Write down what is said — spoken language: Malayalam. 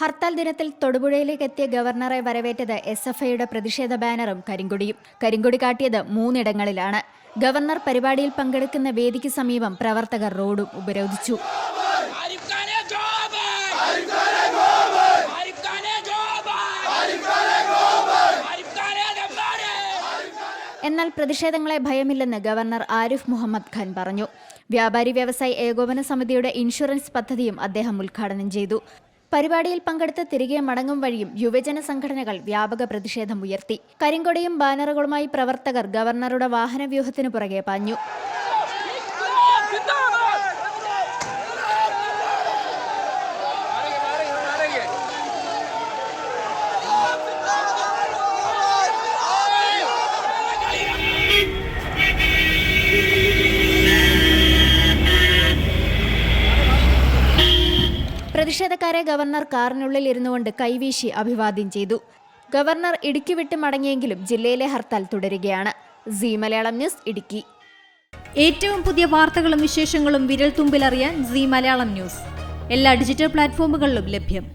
ഹർത്താൽ ദിനത്തിൽ തൊടുപുഴയിലേക്ക് എത്തിയ ഗവർണറെ വരവേറ്റത് എസ് എഫ് ഐയുടെ പ്രതിഷേധ ബാനറും കരിങ്കൊടിയും. കരിങ്കൊടി കാട്ടിയത് മൂന്നിടങ്ങളിലാണ്. ഗവർണർ പരിപാടിയിൽ പങ്കെടുക്കുന്ന വേദിക്ക് സമീപം പ്രവർത്തകർ റോഡും ഉപരോധിച്ചു. എന്നാൽ പ്രതിഷേധങ്ങളെ ഭയമില്ലെന്ന് ഗവർണർ ആരിഫ് മുഹമ്മദ് ഖാൻ പറഞ്ഞു. വ്യാപാരി വ്യവസായി ഏകോപന സമിതിയുടെ ഇൻഷുറൻസ് പദ്ധതിയും അദ്ദേഹം ഉദ്ഘാടനം ചെയ്തു. പരിപാടിയിൽ പങ്കെടുത്ത് തിരികെ മടങ്ങും വഴിയും യുവജന സംഘടനകൾ വ്യാപക പ്രതിഷേധം ഉയർത്തി. കരിങ്കൊടിയും ബാനറുകളുമായി പ്രവർത്തകർ ഗവർണറുടെ വാഹനവ്യൂഹത്തിനു പുറകെ പാഞ്ഞു. പ്രതിഷേധക്കാരെ ഗവർണർ കാറിനുള്ളിൽ ഇരുന്നുകൊണ്ട് കൈവീശി അഭിവാദ്യം ചെയ്തു. ഗവർണർ ഇടുക്കി വിട്ട് മടങ്ങിയെങ്കിലും ജില്ലയിലെ ഹർത്താൽ തുടരുകയാണ്. സി മലയാളം ന്യൂസ് ഇടുക്കി. ഏറ്റവും പുതിയ വാർത്തകളും വിശേഷങ്ങളും വിരൽ തുമ്പിലറിയാൻ സി മലയാളം ന്യൂസ്. എല്ലാ ഡിജിറ്റൽ പ്ലാറ്റ്ഫോമുകളിലും ലഭ്യം.